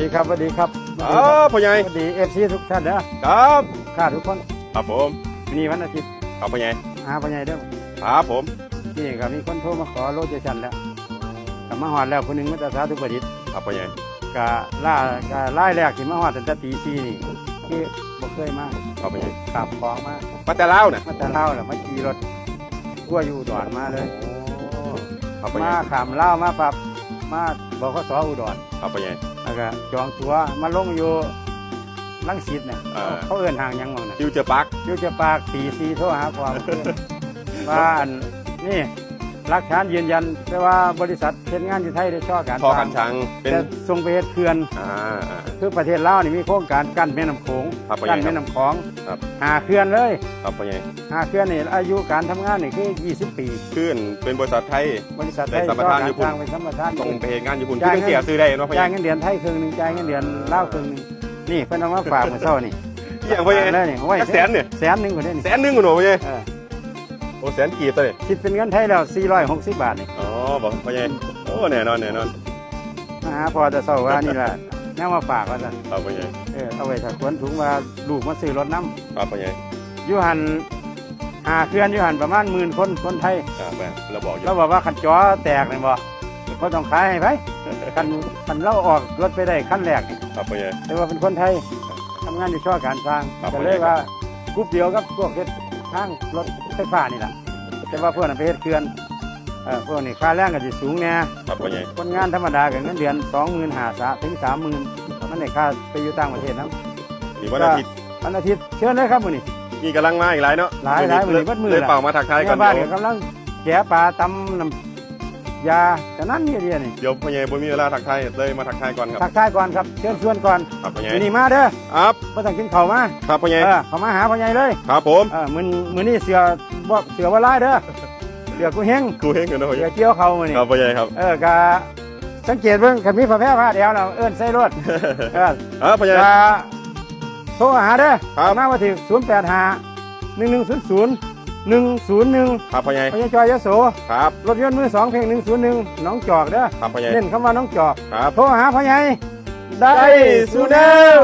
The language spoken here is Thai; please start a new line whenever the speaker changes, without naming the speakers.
สวัสดีครับสวัสดีครับ
ครับพ่อใหญ่
สวัสดีเอฟซีทุกท่านนะครับข้าทุกคน
ครับผม
วันนี้วันอาทิตย์
ครับพ่อใหญ่
หาปัญญาเด้อ
ครับผม
นี่ก็มีคนโทรมาขอโลเจชันแล้วก็มาหอดแล้วคนหนึงมาตราสาธุประดิษฐ์
ครับพ่อใหญ่
ก็ล่าก็ไล่แรกที่มาหอดตั้งแต่ตีสี่นี่คือบ่เคยมา
ครับพ่อใหญ่
ขับของมา
มาแต่เล่าวน่ะ
มาแต่เล่าวแล้วมาขี่รถทั่วอยู่อุดรมาเลย
ครับพ่อใหญ่
มาขามเล่าวมาปรับมาบอกเขาสออุดร
ครับพ่อใหญ่
แล้วก็จองตัวมาลงอยู่ลังสิตเนี่ย
อ่า
เขาเอื่นห่างหยังมั่งนะ
ฟิวเจอร์ปัก
อยู่จะปากตีซีโทรหาความเพื่อนว่าอันนี่หลักฐานยืนยันแต่ว่าบริษัทเฮ็ดงานอยู่ไทยได้ช่อการ
ทอกันชังเป็น
จะส่งไปเฮ็ดเขื่อน
อ่าอ่า
คือประเทศลาวนี่มีโครงการกั้นแม่น้ำโขง
ครับพ่อใหญ่
กั้นแม่น้ำคลอง
ครับ
หาเขื่อนเลย
ครับพ่อใหญ่
หาเขื่อนนี่อายุการทำงานนี่คือ 20 ปี
ขึ้นเป็นบริษัทไทย
บริษัทไท
ได้
ย
สัมปทานอยู่
ช่อ
พุ่น
การสร้างเป็นสัมปทาน
ตรงไปเหตุงานญี่ปุ่น
จ่าย
ที่ต้องเสียซื้อได้เนาะพ่อให
จ่า
ญ่
ยเงินเดือนไทยครึ่งหนึงจ่ายเงินเดือนลาวครึ่งหนึงนี่เพิ่นเอามาฝากเมื่อเช้านี่
เที่ยงพ่อใหญ่
แล้วนี่โอ้ย
จักแสนเนี่ย
แสนหนึงกว่านี้นี่
แสนหนึ่งคุณหนูพ่อใหญ่
เออ
โอ้แสนกีบตัวนี่
คิดเป็นเงินไทยแล้ว 460 บาทนี่
อ๋อบอกพ่อใหญ่โอ้แน่นอนแน่นอน
มาหาพอจะเศร้าว่านี่แหละแนวมาฝากว่าซั่น
ครับพ่อใหญ่
เออเอาไว้ถ้าควรถุงว่าลูกมาซื้อรถน้
ครับพ่อใหญ่ำ
อยูหันหาเคลื่อนอยูหันประมาณหมื่นคนคนไทย
ครับแม่เราบอกอยู่
เราบอกว่าขันจอแตกเลยบ่ก็ต้องขายให้ไปคันคันเราออกรถไปได้ขั้นแรกนี่
ครับพ่อใหญ่
แต่ว่าเป็นคนไทยทำงานอยู่ช่อการสร้าง
ครับ
ก็เลยว่ากรุ๊ปเดียวกับพวกเฮ็ดทางรถไฟฟ้านี่แหละแต่ว่าพวกนั้นไปเฮ็ดเคลื่อนเออ พวกนี้ค่าแรงก็สิสูงแน่
ครับพ่อใหญ่
คนงานธรรมดากับเงินเดือนสองหมื่นห้าสาถึงสามหมื่นมันได้ค่าไปอยู่ต่างประเทศนะ
นี่วันอาทิตย์
วันอาทิตย์เชิญเลยครับมื้อนี้
นี่กำลังมาอีกหลายเนาะ
หลายหลายมื้อนี้เบิดมื้อ
เลย
ละ
เป่ามาทักทายก่อน
ชาวบ้าน
เดี๋
ก็
ยว
กำลังแกะปลาตำน้ำยาแต่นั้นนี่เดียวนี่
เดี๋ยวพ่อใหญ่บ่มีเวลาทักทายเลยมาทักทายก่อนครับ
ทักทายก่อนครับเชิญชวนก่อน
ครับพ่อใหญ่
มื้อนี้มาเด้อ
ครับ
บ่ต้องกินข้าวมา
ครับพ่อใหญ่
เออเข้ามาหาพ่อใหญ่เลย
ครับผม
เออมื้อมื้อนี้เสือบ่เสือบ่ลายเด้อเสือกูเฮง
ครูเฮงกันนะพ่อให
เสื
ญ่
อเกี่ยวเขามื้อนี้
ครับพ่อใหญ่ครับ
เออก็สังเกตเบิ่งคันมีผ้าแพร่ผ้าเดียวเราเอิ้นใส่รถเออ
ครับพ่อใหญ่
จะโทรหาเด้อ
ครับ
มาว่าที่085 1100 101
ครับพ่อใหญ่
พญาจอยยโส
ครับ
รถยนต์มือสองเพลงหนึ่งศูนย์หนึ่งน้องจอกเด้อ
ครับพ่อใหญ่
เน้นคำว่าน้องจอก
ครับ
โทรหาพ่อใหญ่ ได้
ได้
สู
สู
แน
แน
ว
ว